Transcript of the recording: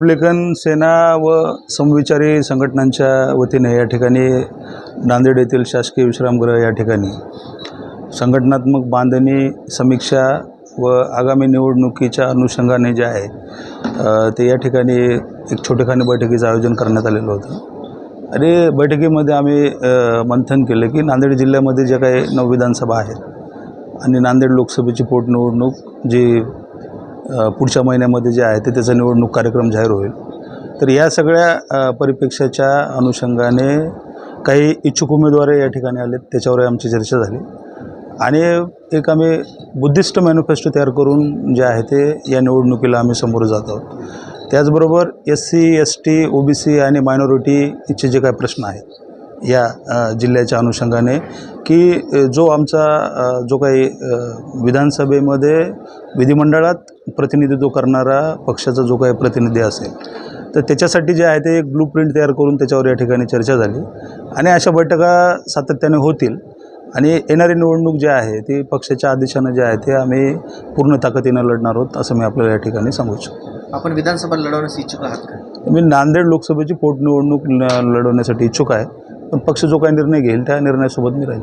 Republican सेना व समविचारी संघटनांच्या वतीने या ठिकाणी नांदेड येथील शासकीय विश्रामगृह या ठिकाणी संघटनात्मक बांधणी समीक्षा व आगामी निवडणुकीच्या अनुषंगाने जे आहे ते या ठिकाणी एक छोटेखानी बैठकीचं आयोजन करण्यात आलेलं होतं. आणि बैठकीमध्ये आम्ही मंथन केलं की नांदेड जिल्ह्यामध्ये ज्या काही नऊ विधानसभा आहेत आणि नांदेड लोकसभेची पोटनिवडणूक जी पुढच्या महिन्यामध्ये जे आहे ते त्याचा निवडणूक कार्यक्रम जाहीर होईल. तर या सगळ्या अ, अनुषंगाने काही इच्छुक उमेदवार या ठिकाणी आलेत त्याच्यावर आमची चर्चा झाली. आणि एक आम्ही बुद्धिस्ट मॅनिफेस्टो तयार करून जे आहे ते या निवडणुकीला आम्ही समोर जात आहोत. त्याचबरोबर S C S T O B C आणि मायनॉरिटीचे जे काही प्रश्न आहेत या जिल्ह्याच्या अनुषंगाने की जो आमचा जो काही विधानसभेमध्ये विधिमंडळात प्रतिनिधित्व करणारा पक्षाचा जो काही प्रतिनिधी असेल तर त्याच्यासाठी जे आहे ते एक ब्लू प्रिंट तयार करून त्याच्यावर या ठिकाणी चर्चा झाली. आणि अशा बैठका सातत्याने होतील. आणि येणारी निवडणूक जी आहे ती पक्षाच्या आदेशानं जे आहे ते आम्ही पूर्ण ताकदीनं लढणार आहोत असं मी आपल्याला या ठिकाणी सांगू इच्छितो. आपण विधानसभा लढवण्यास इच्छुक आहात का? मी नांदेड लोकसभेची पोटनिवडणूक लढवण्यासाठी इच्छुक आहे. पण पक्ष जो काही निर्णय घेईल त्या निर्णयासोबत मी राहील.